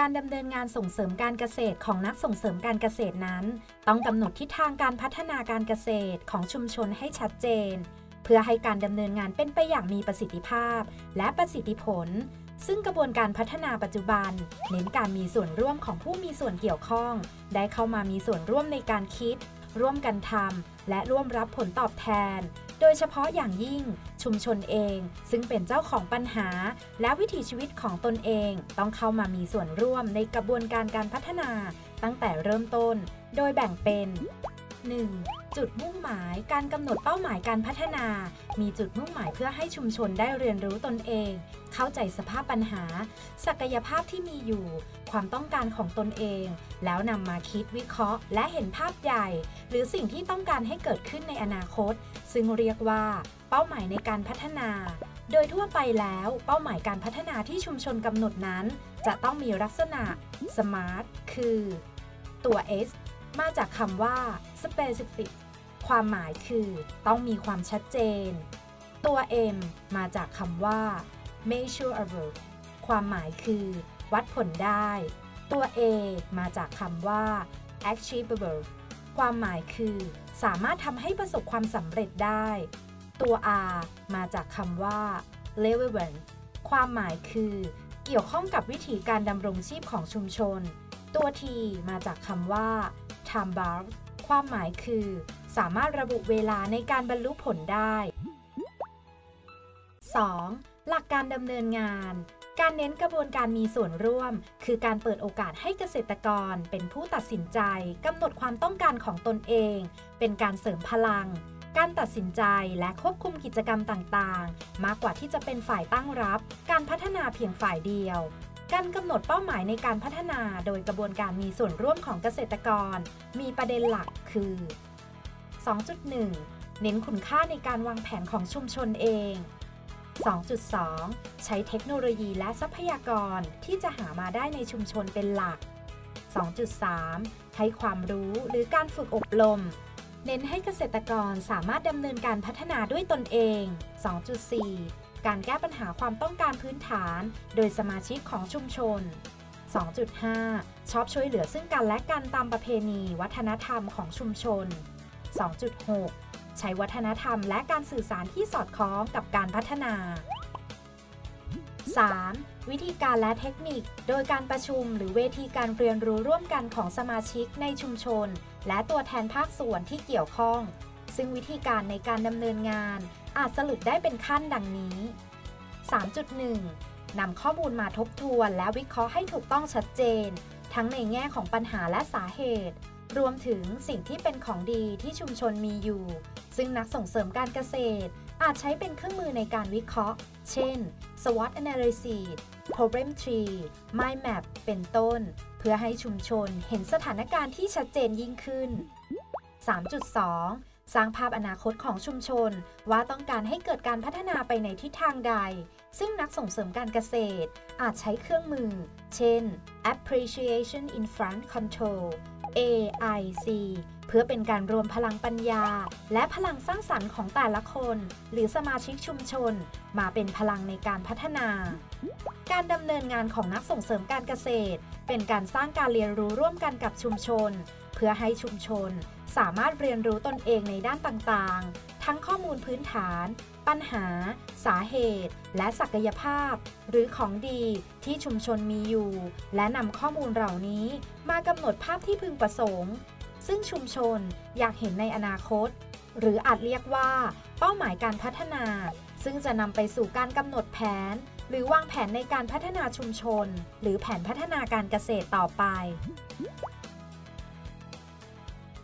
การดำเนินงานส่งเสริมการเกษตรของนักส่งเสริมการเกษตรนั้น ต้องกำหนดทิศทางการพัฒนาการเกษตรของชุมชนให้ชัดเจน เพื่อให้การดำเนินงานเป็นไปอย่างมีประสิทธิภาพ และประสิทธิผล ซึ่งกระบวนการพัฒนาปัจจุบัน เน้นการมีส่วนร่วมของผู้มีส่วนเกี่ยวข้อง ได้เข้ามามีส่วนร่วมในการคิด ร่วมกันทำและร่วมรับผลตอบแทน โดยเฉพาะอย่างยิ่ง ชุมชนเอง ซึ่งเป็นเจ้าของปัญหา และวิถีชีวิตของตนเอง ต้องเข้ามามีส่วนร่วมในกระบวนการการพัฒนา ตั้งแต่เริ่มต้น โดยแบ่งเป็น 1. จุดมุ่งหมายการกำหนดเป้าหมายการพัฒนา มีจุดมุ่งหมายเพื่อให้ชุมชนได้เรียนรู้ตนเอง เข้าใจสภาพปัญหา ศักยภาพที่มีอยู่ ความต้องการของตนเอง แล้วนำมาคิดวิเคราะห์ และเห็นภาพใหญ่ หรือสิ่งที่ต้องการให้เกิดขึ้นในอนาคต ซึ่งเรียกว่า เป้าหมายในการพัฒนา โดยทั่วไปแล้วเป้าหมายการพัฒนาที่ชุมชนกำหนดนั้น จะต้องมีลักษณะ smart คือ ตัว S มาจากคำว่า specific ความหมายคือต้องมีความชัดเจน ตัว M มาจากคำว่า measurable ความหมายคือวัดผลได้ ตัว A มาจากคำว่า achievable ความหมายคือ สามารถทำให้ประสบความสำเร็จได้ ตัว R มาจากคำว่า relevant ความหมายคือ เกี่ยวข้องกับวิธีการดำรงชีพของชุมชน ตัว T มาจากคำว่า time bound ความหมายคือ สามารถระบุเวลาในการบรรลุผลได้ 2. หลักการดำเนินงาน การเน้นกระบวนการมีส่วนร่วม คือการเปิดโอกาสให้เกษตรกร เป็นผู้ตัดสินใจกำหนดความต้องการของตนเอง เป็นการเสริมพลัง การตัดสินใจและควบคุมกิจกรรมต่างๆ มากกว่าที่จะเป็นฝ่ายตั้งรับ การพัฒนาเพียงฝ่ายเดียว การกำหนดเป้าหมายในการพัฒนาโดยกระบวนการมีส่วนร่วมของเกษตรกร มีประเด็นหลักคือ 2.1 เน้นคุณค่าในการวางแผนของชุมชนเอง 2.2 ใช้เทคโนโลยีและทรัพยากรที่จะหามาได้ในชุมชนเป็นหลัก 2.3ให้ความรู้หรือการฝึกอบรม เน้นให้เกษตรกรสามารถดำเนินการพัฒนาด้วยตนเอง 2.4 การแก้ปัญหาความต้องการพื้นฐาน โดยสมาชิกของชุมชน 2.5 ชอบช่วยเหลือซึ่งกันและกันตามประเพณีวัฒนธรรมของชุมชน 2.6 ใช้วัฒนธรรมและการสื่อสารที่สอดคล้องกับการพัฒนา 3. วิธีการและเทคนิค โดยการประชุมหรือเวทีการเรียนรู้ร่วมกันของสมาชิกในชุมชน และตัวแทนภาคส่วนที่เกี่ยวข้อง ซึ่งวิธีการในการดำเนินงาน อาจสรุปได้เป็นขั้นดังนี้ 3.1 นำข้อมูลมาทบทวนและวิเคราะห์ให้ถูกต้องชัดเจน ทั้งในแง่ของปัญหาและสาเหตุ รวมถึงสิ่งที่เป็นของดีที่ชุมชนมีอยู่ ซึ่งนักส่งเสริมการเกษตร อาจใช้เป็นเครื่องมือในการวิเคราะห์ เช่น SWOT analysis problem tree mind map เป็นต้น เพื่อให้ชุมชนเห็นสถานการณ์ที่ชัดเจนยิ่งขึ้น 3.2 สร้างภาพอนาคตของชุมชน ว่าต้องการให้เกิดการพัฒนาไปในทิศทางใด ซึ่งนักส่งเสริมการเกษตร อาจใช้เครื่องมือ เช่น appreciation in front control AIC เพื่อเป็นการรวมพลังปัญญา และพลังสร้างสรรค์ของแต่ละคน หรือสมาชิกชุมชน มาเป็นพลังในการพัฒนา การดำเนินงานของนักส่งเสริมการเกษตร เป็นการสร้างการเรียนรู้ร่วมกันกับชุมชน เพื่อให้ชุมชน สามารถเรียนรู้ตนเองในด้านต่างๆ ทั้งข้อมูลพื้นฐาน ปัญหา สาเหตุ และศักยภาพ หรือของดีที่ชุมชนมีอยู่ และนำข้อมูลเหล่านี้มากำหนดภาพที่พึงประสงค์ ซึ่งชุมชนอยากเห็นในอนาคต หรืออาจเรียกว่า เป้าหมายการพัฒนา ซึ่งจะนำไปสู่การกำหนดแผน หรือวางแผนในการพัฒนาชุมชน หรือแผนพัฒนาการเกษตรต่อไป